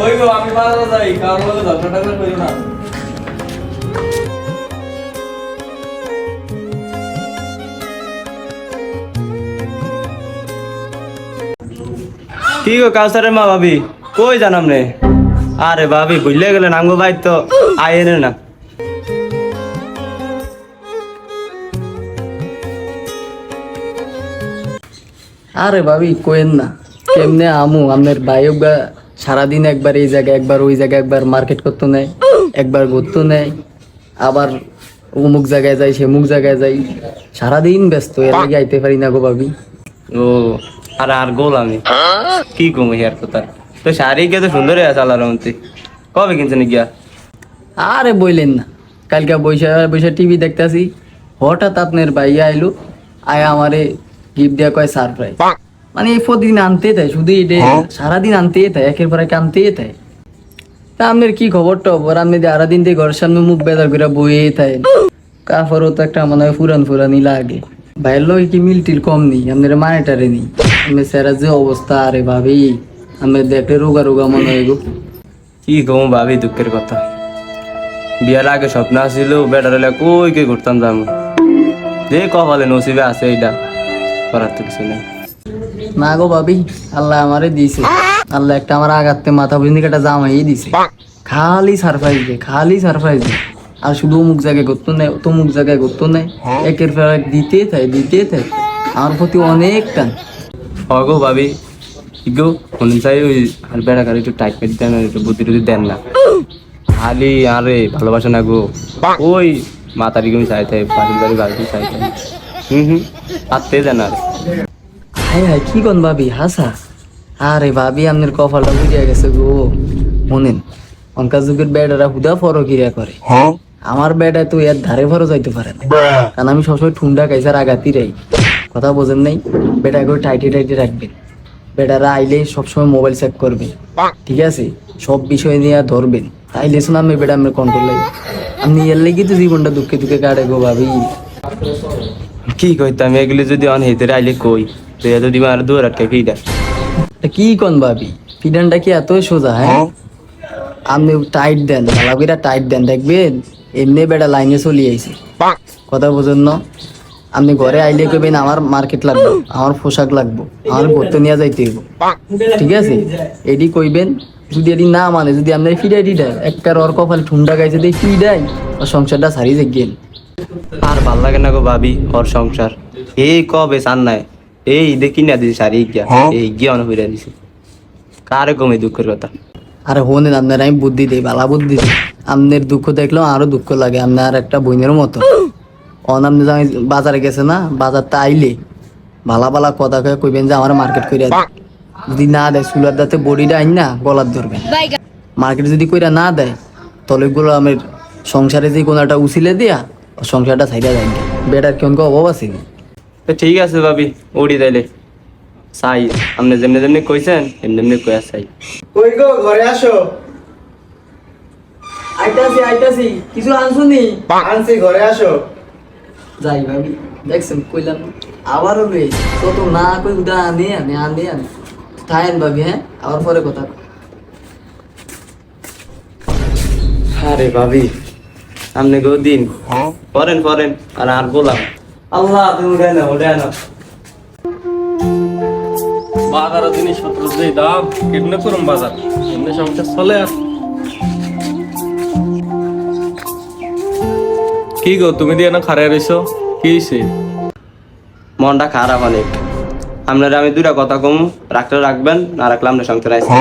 কই গো আমি বাজারে যাই কারোর লগে ঝগড়া টগড়া করিও না। কি গো কাউসারের মা ভাবি? কই জানাম নে আরে ভাবি বুঝলে গেলেন আমগো ভাই তো আয়েন না। আরে ভাবি কোয়েন না। কেমনে আমু? আমাদের বাইক বা সারাদিন একবার এই জায়গায় একবার ওই জায়গায় একবার মার্কেট করতে নেয় একবার ঘুরতে নেয় আবার অমুক জায়গায় যাই সে সেমুক জায়গায় যাই সারাদিন ব্যস্ত এর লাগে আইতে পারি না গো ভাবি। ও আরে আর গোল আমি। কি কমে হেয়ার কথা? তো শাড়ি কে তো সুন্দর আছে আল্লাহর রহমতে? কবে কিনছেন গিয়া? আরে বইলেন না। কালকে বৈশা বৈশা টিভি দেখতাছি। হঠাৎ আপনার ভাইয়া আইলো আয় আমারে গিফট দেওয়া কয় সারপ্রাইজ মানে এই প্রতিদিন আনতে তাই শুধু এটা সারাদিন আনতে তাই একের পর এক আনতে তাই তা আপনার কি খবর টবর আপনি সারা দিন দিয়ে ঘরের সামনে মুখ বেদার করে বইয়ে তাই কাপড়ও তো একটা মনে হয় ফুরান ফুরানি লাগে। ভাইয়ের লোক কি মিল টিল কম নেই আপনার মানেটারে নেই। আমি স্যারের যে অবস্থা আরে ভাবি আমি দেখলে রোগা রোগা মনে হয় গো। কি কমু ভাবি দুঃখের কথা? বিয়ার আগে স্বপ্ন আসছিল বেটার হলে কই কে ঘুরতাম যাম। যে কপালে নসিবে আছে এইটা করার তো কিছু নেই। না গো ভাবি, আল্লাহ আমারে দিয়েছে আল্লাহ একটা আমার আগাতে মাথা বুঝিনি একটা জামাই দিছে। খালি সারপ্রাইজ দে, খালি সারপ্রাইজ দে। আর শুধু অমুক জায়গায় করতো নাই, তমুক জায়গায় করতো নাই। একের পর এক দিতে থাই দিতে থাই আমার প্রতি অনেক টান। হগো ভাবি গো কোন চাই ওই আর বেড়া কার একটু টাইট মেট দেন একটু বুদ্ধি টুদ্ধি দেন না। খালি আরে, ভালোবাসে না গো। ওই মাতারি চাই থাই বাড়ি বাড়ি বাড়ি চাই থাই হুম হুম আত্মে দেন আর। হাই হাই কি কোন ভাবি? হাসা? আরে ভাবি আপনার কপালটা বুঝিয়া গেছে গো। মনেন অনকা যুগের বেডারা হুদা ফরকিরা করে। আমার বেডায় তো এর ধারে ভরো যাইতে পারে না। কারণ আমি সবসময় ঠুন্ডা কাইসার আগাতি রাই। কথা বোঝেন নাই? বেটা করে টাইটে টাইটে রাখবেন। বেটারা আইলে সবসময় মোবাইল চেক করবে। ঠিক আছে? সব বিষয় নিয়ে ধরবেন। তাইলে শুনে আমি বেটা আমার কন্ট্রোল লাগে আপনি এর লেগে তো জীবনটা দুঃখে দুঃখে কাটে গো ভাবি। কি কইতাম এগুলি যদি অন হেতে আইলে কই? তো এ যদি মার দূর আটকে ফিডা কি কোন ভাবি? ফিডানটা কি এতই সোজা হ্যাঁ? আপনি টাইট দেন ভালাবিরা টাইট দেন দেখবেন এমনি বেটা লাইনে চলি আইছে। কথা বোঝেন না? আপনি ঘরে আইলে কইবেন আমার মার্কেট লাগবে আমার পোশাক লাগবে আমার ঘুরতে নিয়ে যাইতে হইব। ঠিক আছে? এডি কইবেন যদি এডি না মানে যদি আপনার ফিডাই দেয় একটা ওর কপাল ঠুন্ডা গাইছে দিয়ে ফিডাই ও সংসারটা সারিয়ে যাইগেন আর ভালো লাগে না গো ভাবি ওর সংসার। এই কবে চান নাই এই দেখি না দিছি শাড়ি গিয়া এই গিয়া অন হইরা দিছি। কারে কমে দুঃখের কথা। আরে হোনেন আপনার আমি বুদ্ধি দিই বালা বুদ্ধি দিই। আপনার দুঃখ দেখলেও আরও দুঃখ লাগে আপনার একটা বইনের মতো। অন আপনি যখন বাজারে গেছে না বাজারটা আইলে ভালা ভালা কথা কয়ে কইবেন যে আমার মার্কেট কইরা দে। যদি না দেয় চুলার দাঁতে বডিটা আইন না গলার ধরবেন। মার্কেট যদি কইরা না দেয় তাহলে গুলো আমার সংসারে যে কোনো একটা উচিলে দিয়া সংসারটা ছাইরা যায় বেটার কেমন অভাব আছে নি? তো ঠিক আছে ভাবি উড়ি তাইলে। চাই আপনি যেমনি যেমনি কইছেন এমনি এমনি কইয়া চাই। কই গো ঘরে আসো। আইতাছি আইতাছি কিছু আনছুনি আনছি ঘরে আসো। যাই ভাবি দেখছেন কইলাম না? আবারও রয়েছে কত না কই উদা আনি আনি আনে আনে। থাকেন ভাবি হ্যাঁ? আবার পরে কথা আরে ভাবি আপনি গো দিন। পরেন পরেন আর আর বললাম আল্লাহ তুমি উঠে না উঠে না। বাজার জিনিসপত্র যে দাম কেমনে করুম বাজার? এমনি সংসার চলে আর? কি গো তুমি দিয়ে না খারাই রইছো? কি হইছে? মনটা খারাপ অনেক। আপনারা আমি দুটা কথা কম রাখলে রাখবেন না রাখলে আপনার সংসার আইসা